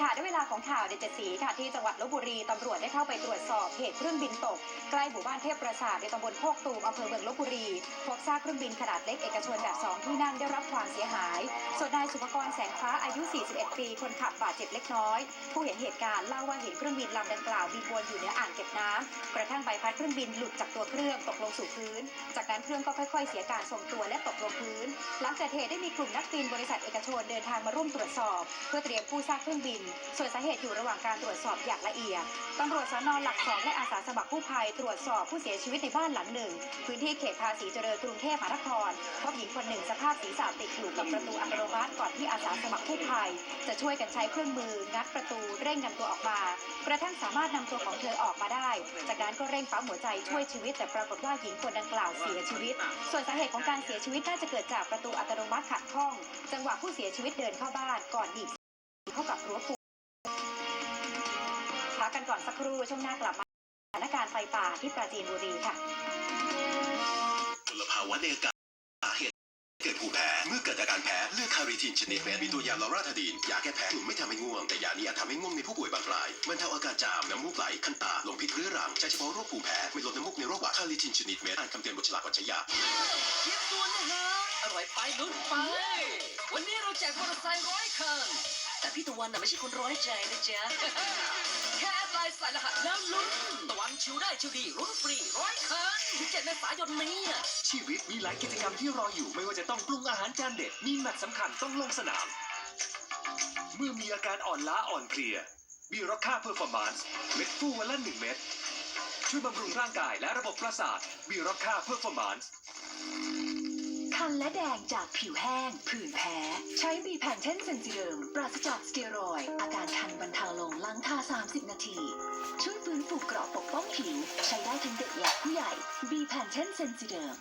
ค่ะในเวลาของข่าวเดจสีค่ะที่จังหวัดลบบุรีตำรวจได้เข้าไปตรวจสอบเหตุเครื่องบินตก ใกล้หมู่บ้านเทพประสาทในตำบลโคกตูมอำเภอเมืองลบบุรีพบซากเครื่องบินขนาดเล็กเอกชนแบบสองที่นั่งได้รับความเสียหาย ส่วนนายสุภกรแสงฟ้าอายุ 41 ปีคนขับบาดเจ็บเล็กน้อย ผู้เห็นเหตุการณ์เล่าว่าเห็นเครื่องบินลำดังกล่าวบินวนอยู่เหนืออ่างเก็บน้ำกระทั่งใบพัดเครื่องบินหลุดจากตัวเครื่องตกลงสู่พื้น จากนั้นเครื่องก็ค่อย ๆ เสียการทรงตัวและตกลงพื้น หลังเกิดเหตุได้มีกลุ่มนักบินบริษัทเอกชนเดินทางมาร่วมตรวจสอบ เพื่อเตรียมกู้ซากเครื่องบิน ส่วนสาเหตุอยู่ระหว่างการตรวจสอบอย่างละเอียดตำรวจสนหลักสองและอาสาสมัครกู้ภัยตรวจสอบผู้เสียชีวิตในบ้านหลังหนึ่ง พื้นที่เขตภาษีเจริญกรุงเทพมหานครพบหญิงคนหนึ่งสภาพศีรษะติดอยู่กับประตูอัตโนมัติก่อนที่อาสาสมัครกู้ภัย จะช่วยกันใช้เครื่องมืองัดประตูเร่งนำตัวออกมากระทั่งสามารถนำตัวของเธอออกมาได้ จากนั้นก็เร่งปั๊มหัวใจช่วยชีวิต แต่ปรากฏว่าหญิงคนดังกล่าวเสียชีวิต ส่วนสาเหตุของการเสียชีวิตน่าจะเกิดจากประตูอัตโนมัติขัดข้อง จังหวะผู้เสียชีวิตเดินเข้าบ้านก่อนดีดเข้ากับรั้วปูพักกันก่อนสักครู่ช่วงหน้ากลับมาสถานการณ์ไฟป่าที่ปราจีนบุรีค่ะมลภาวะในอากาศ เกิดภูมิแพ้ เมื่อเกิดอาการแพ้เลือกคาริทินชนิดเม็ดมีตัวยาลอราทาดีนยาแก้แพ้กลุ่มไม่ทำให้ง่วง แต่ยานี้อาจทำให้ง่วงในผู้ป่วยบางรายบรรเทาอาการจามน้ำมูกไหลคันตาลมพิษเรื้อรังใช้เฉพาะโรคภูมิแพ้ไม่ลดน้ำมูกในโรคหวัดคาริทินชนิดเม็ดอ่านคำเตือนบนฉลากก่อนใช้ยาเทียบตัวนะฮะอร่อยไปลุ้นไป วันนี้เราแจกมอเตอร์ไซค์ร้อยคันแต่พี่ตะวันน่ะไม่ใช่คนร้อยใจนะจ๊ะ แค่แอดไลน์ใส่รหัสแล้วลุ้นตะวันชิวได้ชิวดีรุ่นฟรีร้อยคันถึงเจ็ดเมษายนนี้ชีวิตมีหลายกิจกรรมที่รออยู่ไม่ว่าจะต้องปรุงอาหารจานเด็ดมีแมตช์สำคัญต้องลงสนาม เมื่อมีอาการอ่อนล้าอ่อนเพลียบีร็อกค่าเพอร์ฟอร์มานซ์เม็ดฟูวันละหนึ่งเม็ดช่วยบำรุงร่างกายและระบบประสาทบีร็อกค่าเพอร์ฟอร์มานซ์ คันและแดงจากผิวแห้ง ผื่นแพ้ ใช้บีแพนเทนเซนซิเดิมปราศจากสเตียรอย อาการคันบรรเทาลงหลังทา 30 นาที ช่วยฟื้นฟูเกราะปกป้องผิว ใช้ได้ทั้งเด็กและผู้ใหญ่บีแพนเทนเซนซิเดิม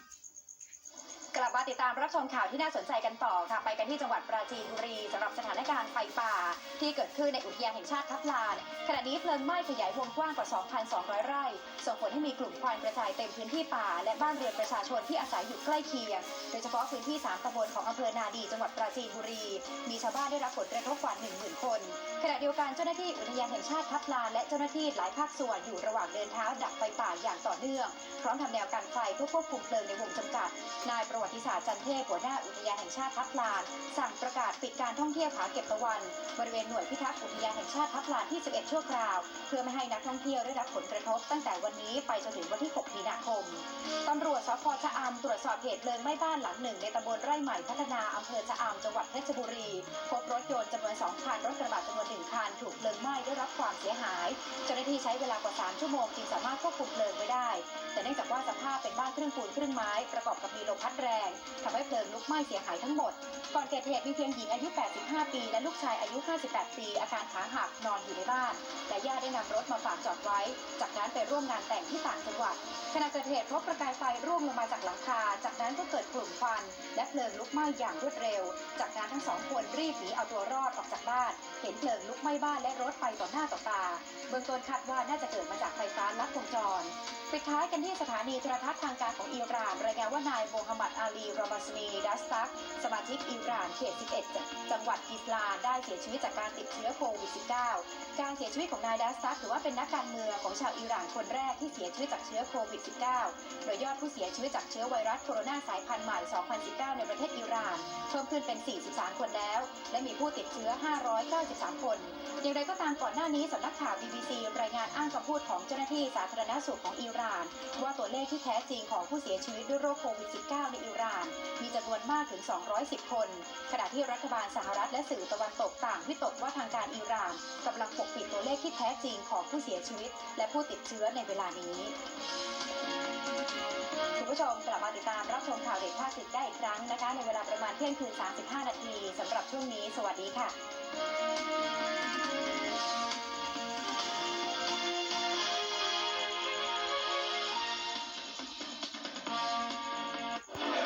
กลับมาติดตามรับชมข่าวที่น่าสนใจกันต่อค่ะ ไปกันที่จังหวัดปราจีนบุรีสำหรับสถานการณ์ไฟป่า ที่เกิดขึ้นในอุทยานแห่งชาติทับลาน ขณะนี้เพลิงไหม้ขยายวงกว้างกว่า 2,200 ไร่ ส่งผลให้มีกลุ่มควันกระจายเต็มพื้นที่ป่า และบ้านเรือนประชาชนที่อาศัยอยู่ใกล้เคียง โดยเฉพาะพื้นที่ 3ตำบลของอำเภอนาดีจังหวัดปราจีนบุรี มีชาวบ้านได้รับผลกระทบกว่า 10,000 คน ขณะเดียวกันเจ้าหน้าที่อุทยานแห่งชาติทับลานและเจ้าหน้าที่หลายภาคส่วนอยู่ระหว่างเดินเท้าดับไฟป่าอย่างต่อเนื่อง พร้อมทำแนวกันไฟเพื่อควบคุมเพลิงในวงจำกัด นายประวัติศาสตร์จันเทพหัวหน้าอุทยานแห่งชาติทับลาน สั่งประกาศปิดการท่องเที่ยวผาเก็บตะวัน บริเวณหน่วยพิทักษ์อุทยานแห่งชาติทับลานที่ 11 ชั่วคราว เพื่อไม่ให้นักท่องเที่ยวได้รับผลกระทบตั้งแต่วันนี้ไปจนถึงวันที่ 6 มีนาคมตำรวจสพชะอำตรวจสอบเหตุเพลิงไหม้บ้านหลังหนึ่งในตำบลไร่ใหม่พัฒนาอำเภอชะอำจังหวัดเพชรบุรี พบรถยนต์จำนวน2คันรถกระบะจำนวน1คันถูกเพลิงไหม้ได้รับความเสียหาย เจ้าหน้าที่ใช้เวลากว่า 3 ชั่วโมงจึงสามารถควบคุมเพลิงไว้ได้ แต่เนื่องจากว่าสภาพเป็นบ้านครึ่งปูนครึ่งไม้ประกอบกับมีลมพัดแรงทำให้เพลิงลุกไหม้เสียหายทั้งหมด ก่อนเกิดเหตุมีเพียงหญิงอายุ 85 ปี และลูกชายอายุ 58 ปี อาการขาหักนอนอยู่ในบ้านและญาติได้นำรถมาฝากจอดไว้ จากนั้นไปร่วมงานแต่งที่ต่างจังหวัดขณะเกิดเหตุพบประกายไฟร่วงลงมาจากหลังคา จากนั้นก็เกิดกลุ่มควัน และเพลิงลุกไหม้อย่างรวดเร็ว จากนั้นทั้งสองคนรีบหนีเอาตัวรอดออกจากบ้าน เห็นเพลิงลุกไหม้บ้านและรถไปต่อหน้าต่อตา เบื้องต้นคาดว่าน่าจะเกิดมาจากไฟฟ้าลัดวงจร ปิดท้ายกันที่สถานีโทรทัศน์ทางการของอิหร่านรายงานว่านายโมฮัมหมัดอาาลีรอมาสนีดัสตัก สมาชิกอิหร่านเขต 11 จังหวัดกิสลาได้เสียชีวิตจากการติดเชื้อโควิด -19 การเสียชีวิตของนายดัสตักถือว่าเป็นนักการเมืองของชาวอิหร่านคนแรกที่เสียชีวิตจากเชื้อโควิด -19 โดยยอดผู้เสียชีวิตจากเชื้อไวรัสโคโรนาสายพันธุ์ใหม่ 2019 ในประเทศอิหร่านเพิ่มขึ้นเป็น 43 คนแล้ว และมีผู้ติดเชื้อ 593 คน อย่างไรก็ตามก่อนหน้านี้สำนักข่าว BBC รายงานางคำพูดของเจ้าหน้าที่สาธารณสุขของอิหร่าน ว่าตัวเลขที่แท้จริงของผู้เสียชีวิตด้วยโรคโควิด -19 ในอิหร่าน มีจำนวนมากถึง 210 คน ขณะที่รัฐบาลสหรัฐและสื่อตะวันตกต่างวิตกว่าทางการอิหร่านกำลังปกปิดตัวเลขที่แท้จริงของผู้เสียชีวิต และผู้ติดเชื้อในเวลานี้คุณผู้ชมกลับมาติดตามรับชมข่าวเด็กภาคสิบได้อีกครั้งนะคะ ในเวลาประมาณเที่ยงคืน 35 นาทีสำหรับช่วงนี้ สวัสดีค่ะ